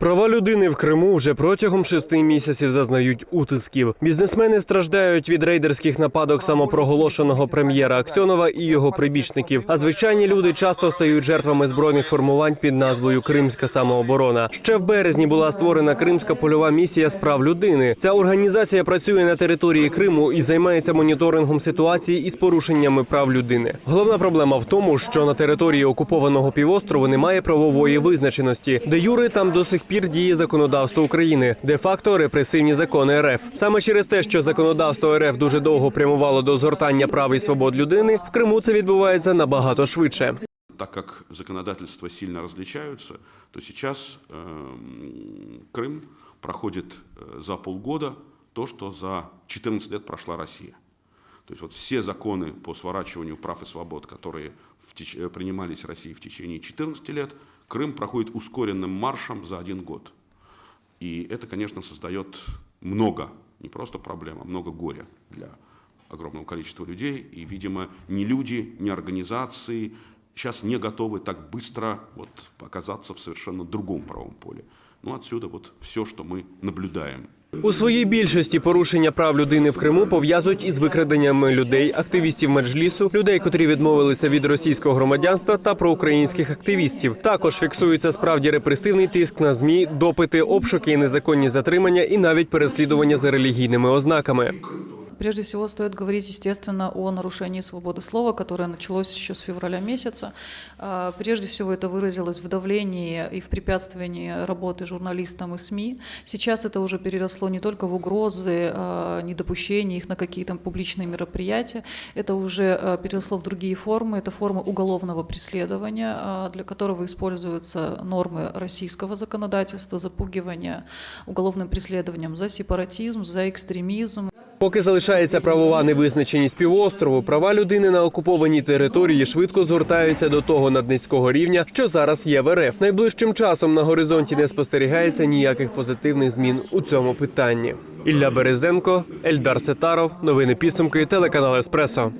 Права людини в Криму вже протягом шести місяців зазнають утисків. Бізнесмени страждають від рейдерських нападок самопроголошеного прем'єра Аксьонова і його прибічників. А звичайні люди часто стають жертвами збройних формувань під назвою Кримська самооборона. Ще в березні була створена Кримська польова місія з прав людини. Ця організація працює на території Криму і займається моніторингом ситуації із порушеннями прав людини. Головна проблема в тому, що на території окупованого півострову немає правової визначеності, де юри там до сих пір діє законодавство України, де факто репресивні закони РФ. Саме через те, що законодавство РФ дуже довго прямувало до згортання прав і свобод людини, в Криму це відбувається набагато швидше. Так как законодательства сильно различаются, то сейчас э, Крым проходит э, за полгода то, что за 14 лет прошла Россия. То есть вот все законы по сворачиванию прав и свобод, которые в теч- э, принимались Россией в течение 14 лет, Крым проходит ускоренным маршем за один год. И это, конечно, создает много, не просто проблем, а много горя для огромного количества людей. И, видимо, ни люди, ни организации сейчас не готовы так быстро вот, оказаться в совершенно другом правом поле. Ну, отсюда вот все, что мы наблюдаем. У своїй більшості порушення прав людини в Криму пов'язують із викраденнями людей, активістів меджлісу, людей, котрі відмовилися від російського громадянства та проукраїнських активістів. Також фіксується справді репресивний тиск на змі, допити, обшуки, незаконні затримання і навіть переслідування за релігійними ознаками. Прежде всего, стоит говорить, естественно, о нарушении свободы слова, которое началось еще с февраля месяца. А, Прежде всего, это выразилось в давлении и в препятствовании работы журналистам и СМИ. Сейчас это уже переросло не только в угрозы, а, недопущение их на какие-то публичные мероприятия, это уже а, переросло в другие формы. Это формы уголовного преследования, для которого используются нормы российского законодательства, запугивания уголовным преследованием за сепаратизм, за экстремизм, Поки залишається правова невизначеність півострову, права людини на окупованій території швидко згортаються до того наднизького рівня, що зараз є в РФ. Найближчим часом на горизонті не спостерігається ніяких позитивних змін у цьому питанні. Ілля Березенко, Ельдар Сетаров, новини підсумки, телеканал Еспресо.